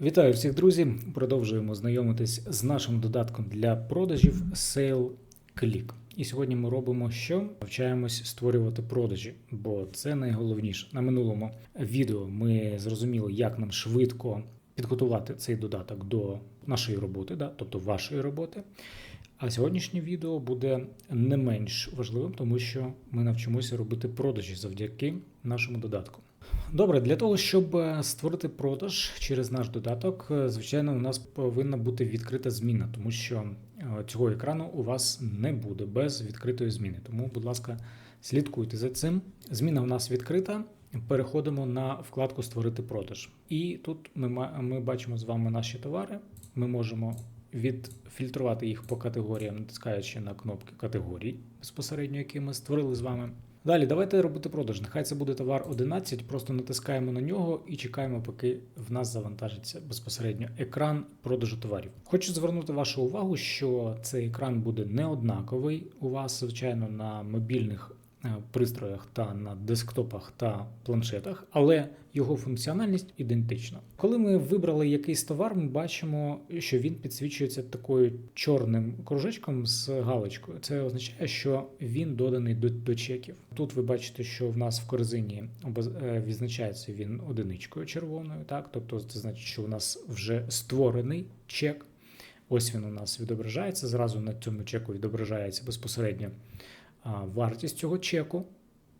Вітаю всіх друзі! Продовжуємо знайомитись з нашим додатком для продажів Sale. І сьогодні ми робимо що? Навчаємось створювати продажі, бо це найголовніше. На минулому відео ми зрозуміли, як нам швидко підготувати цей додаток до нашої роботи, да? тобто вашої роботи. А сьогоднішнє відео буде не менш важливим, тому що ми навчимося робити продажі завдяки нашому додатку. Добре, для того, щоб е, створити продаж через наш додаток, е, звичайно, у нас повинна бути відкрита зміна, тому що е, цього екрану у вас не буде без відкритої зміни. Тому, будь ласка, слідкуйте за цим. Зміна у нас відкрита. Переходимо на вкладку Створити продаж. І тут ми, ми бачимо з вами наші товари. Ми можемо відфільтрувати їх по категоріям, натискаючи на кнопки категорій безпосередньо, які ми створили з вами. Далі, давайте робити продаж. Нехай це буде товар 11, просто натискаємо на нього і чекаємо, поки в нас завантажиться безпосередньо екран продажу товарів. Хочу звернути вашу увагу, що цей екран буде не однаковий у вас, звичайно, на мобільних пристроях та на десктопах та планшетах, але його функціональність ідентична. Коли ми вибрали якийсь товар, ми бачимо, що він підсвічується такою чорним кружечком з галочкою. Це означає, що він доданий до, до чеків. Тут ви бачите, що в нас в корзині е, відзначається він одиничкою червоною, так тобто це значить, що у нас вже створений чек. Ось він у нас відображається. Зразу на цьому чеку відображається безпосередньо вартість цього чеку,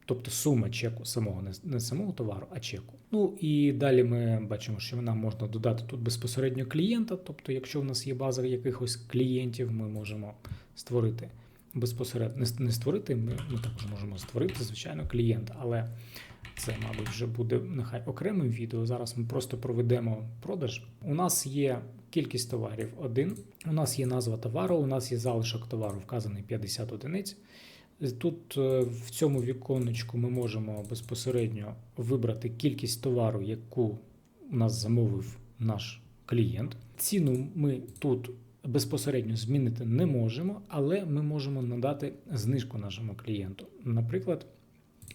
тобто сума чеку самого, не, самого товару, а чеку. Ну і далі ми бачимо, що нам можна додати тут безпосередньо клієнта. Тобто, якщо в нас є база якихось клієнтів, ми можемо створити безпосередньо не, створити. Ми, ми також можемо створити, звичайно, клієнта, але це, мабуть, вже буде нехай окремим відео. Зараз ми просто проведемо продаж. У нас є кількість товарів один. У нас є назва товару, у нас є залишок товару, вказаний 50 одиниць. Тут е, в цьому віконечку ми можемо безпосередньо вибрати кількість товару, яку у нас замовив наш клієнт. Ціну ми тут безпосередньо змінити не можемо, але ми можемо надати знижку нашому клієнту. Наприклад,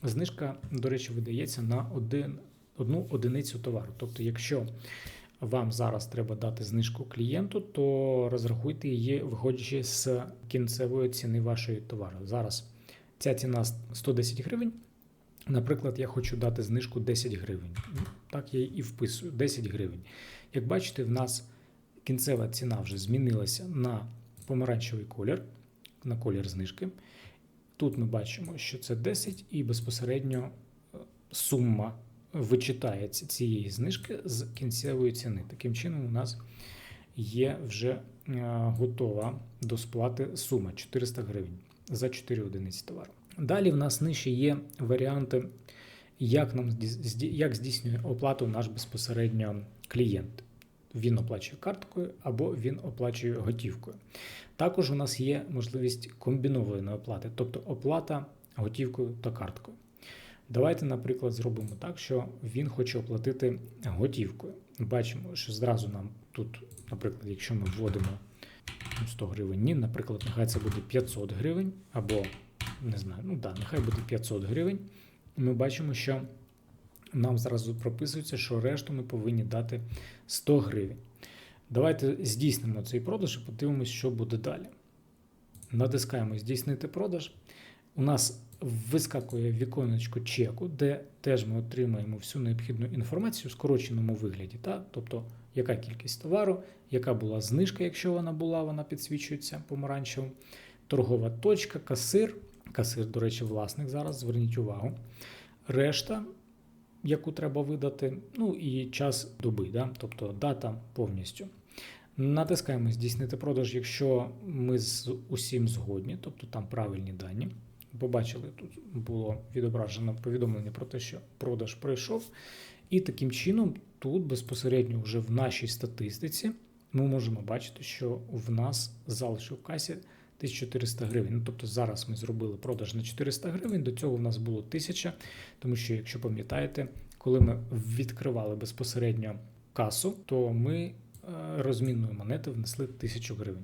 знижка, до речі, видається на один, одну одиницю товару. Тобто, якщо вам зараз треба дати знижку клієнту, то розрахуйте її, виходячи з кінцевої ціни вашої товару. Зараз ця ціна 110 гривень. Наприклад, я хочу дати знижку 10 гривень. Ну, Так я і вписую 10 гривень. Як бачите, в нас кінцева ціна вже змінилася на помаранчевий колір, на колір знижки. Тут ми бачимо, що це 10, і безпосередньо е, сума вичитається цієї знижки з кінцевої ціни. Таким чином, у нас є вже е, готова до сплати сума 400 гривень за 4 одиниці товару. Далі в нас нижче є варіанти, як нам як здійснює оплату наш безпосередньо клієнт. Він оплачує карткою або він оплачує готівкою. Також у нас є можливість комбінованої оплати, тобто оплата готівкою та карткою. Давайте, наприклад, зробимо так, що він хоче оплатити готівкою. Бачимо, що зразу нам тут, наприклад, якщо ми вводимо 100 гривень, ні, наприклад, нехай це буде 500 гривень, або не знаю, ну да, нехай буде 500 гривень. Ми бачимо, що нам зразу прописується, що решту ми повинні дати 100 гривень. Давайте здійснимо цей продаж і подивимось, що буде далі. Натискаємо здійснити продаж. У нас вискакує віконечко чеку, де теж ми отримаємо всю необхідну інформацію в скороченому вигляді. Та? Тобто, яка кількість товару, яка була знижка, якщо вона була, вона підсвічується помаранчевим, торгова точка, касир. Касир, до речі, власник зараз, зверніть увагу. Решта, яку треба видати, ну і час доби, да? тобто дата повністю. Натискаємо здійснити продаж, якщо ми з усім згодні, тобто там правильні дані. Побачили, тут було відображено повідомлення про те, що продаж пройшов. І таким чином, тут безпосередньо вже в нашій статистиці ми можемо бачити, що в нас залишив касі 1400 гривень. Ну, тобто зараз ми зробили продаж на 400 гривень, до цього в нас було 1000, тому що, якщо пам'ятаєте, коли ми відкривали безпосередньо касу, то ми е, розмінної монети внесли 1000 гривень.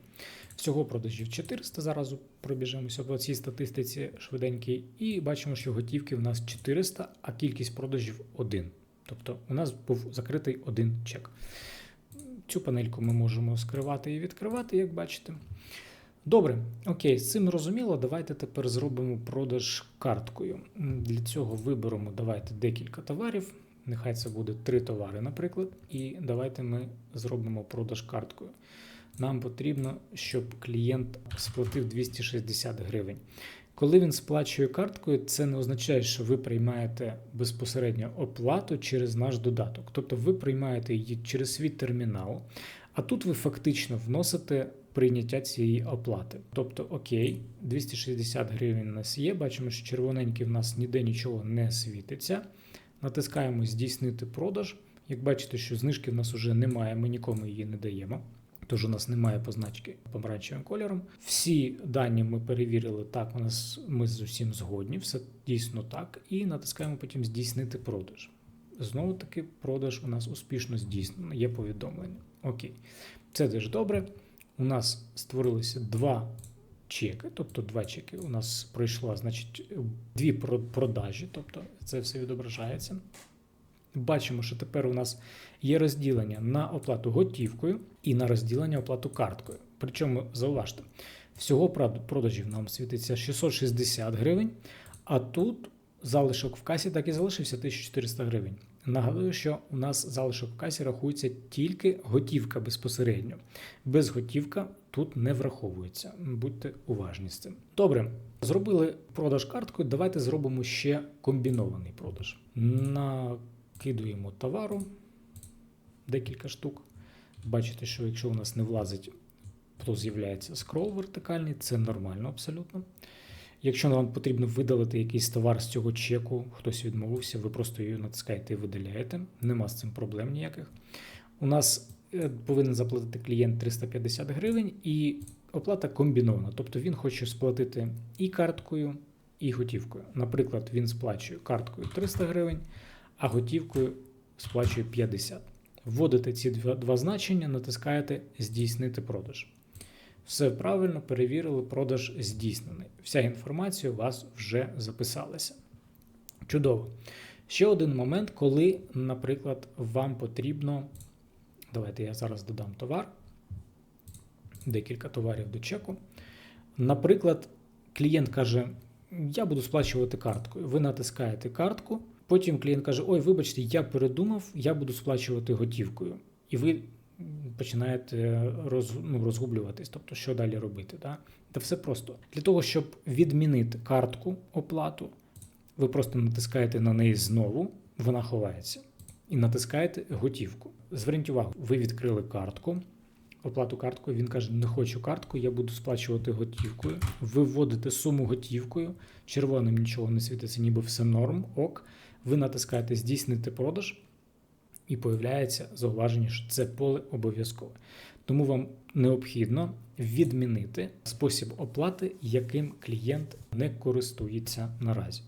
Всього продажів 400, зараз пробіжимося по цій статистиці швиденькій, і бачимо, що готівки в нас 400, а кількість продажів 1. Тобто у нас був закритий один чек. Цю панельку ми можемо скривати і відкривати, як бачите. Добре, окей, з цим розуміло. Давайте тепер зробимо продаж карткою. Для цього виберемо давайте декілька товарів. Нехай це буде три товари, наприклад. І давайте ми зробимо продаж карткою. Нам потрібно, щоб клієнт сплатив 260 гривень. Коли він сплачує карткою, це не означає, що ви приймаєте безпосередньо оплату через наш додаток. Тобто ви приймаєте її через свій термінал, а тут ви фактично вносите прийняття цієї оплати. Тобто, окей, 260 гривень у нас є. Бачимо, що червоненький в нас ніде нічого не світиться. Натискаємо здійснити продаж. Як бачите, що знижки в нас вже немає, ми нікому її не даємо. Тож у нас немає позначки помаранчевим кольором. Всі дані ми перевірили так. У нас ми з усім згодні, все дійсно так. І натискаємо потім здійснити продаж. Знову таки, продаж у нас успішно здійснено, є повідомлення. Окей, це теж добре. У нас створилися два чеки, тобто два чеки. У нас пройшло, значить, дві продажі, тобто це все відображається. Бачимо, що тепер у нас є розділення на оплату готівкою і на розділення оплату карткою. Причому зауважте, всього продажів нам світиться 660 гривень, а тут залишок в касі так і залишився 1400 гривень. Нагадую, що у нас залишок в касі рахується тільки готівка безпосередньо. Безготівка тут не враховується. Будьте уважні з цим. Добре, зробили продаж карткою. Давайте зробимо ще комбінований продаж. Накидуємо товару декілька штук. Бачите, що якщо у нас не влазить, то з'являється скрол вертикальний, це нормально абсолютно. Якщо вам потрібно видалити якийсь товар з цього чеку, хтось відмовився, ви просто її натискаєте і видаляєте. Нема з цим проблем ніяких. У нас е, повинен заплатити клієнт 350 гривень і оплата комбінована. Тобто він хоче сплатити і карткою, і готівкою. Наприклад, він сплачує карткою 300 гривень, а готівкою сплачує 50. Вводите ці два, значення, натискаєте Здійснити продаж. Все правильно перевірили, продаж здійснений. Вся інформація у вас вже записалася. Чудово. Ще один момент, коли, наприклад, вам потрібно. Давайте я зараз додам товар. Декілька товарів до чеку. Наприклад, клієнт каже: Я буду сплачувати карткою. Ви натискаєте картку. Потім клієнт каже: Ой, вибачте, я передумав, я буду сплачувати готівкою. І ви починаєте роз, ну, розгублюватись, тобто що далі робити. Да? Та все просто. Для того, щоб відмінити картку оплату, ви просто натискаєте на неї знову, вона ховається. І натискаєте готівку. Зверніть увагу, ви відкрили картку, оплату карткою. Він каже: не хочу картку, я буду сплачувати готівкою. Ви вводите суму готівкою, червоним нічого не світиться, ніби все норм, ок. Ви натискаєте здійснити продаж, і появляється зауваження, що це поле обов'язкове. Тому вам необхідно відмінити спосіб оплати, яким клієнт не користується наразі.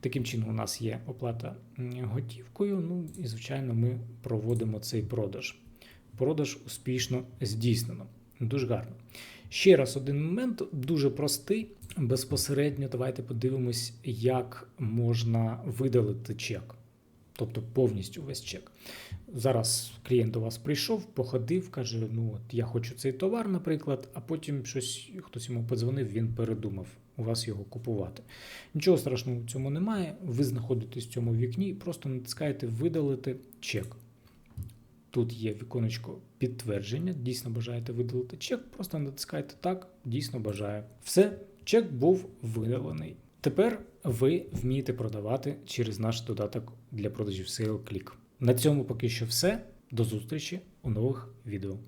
Таким чином, у нас є оплата готівкою. Ну і звичайно, ми проводимо цей продаж. Продаж успішно здійснено. Дуже гарно. Ще раз один момент, дуже простий. Безпосередньо давайте подивимось, як можна видалити чек, тобто повністю весь чек. Зараз клієнт до вас прийшов, походив, каже: Ну от я хочу цей товар, наприклад, а потім щось хтось йому подзвонив, він передумав у вас його купувати. Нічого страшного в цьому немає. Ви знаходитесь в цьому вікні просто натискаєте видалити чек. Тут є віконечко підтвердження, дійсно бажаєте видалити чек, просто натискайте так, дійсно бажаю. Все, чек був видалений. Тепер ви вмієте продавати через наш додаток для продажів SaleClick. На цьому поки що все. До зустрічі у нових відео.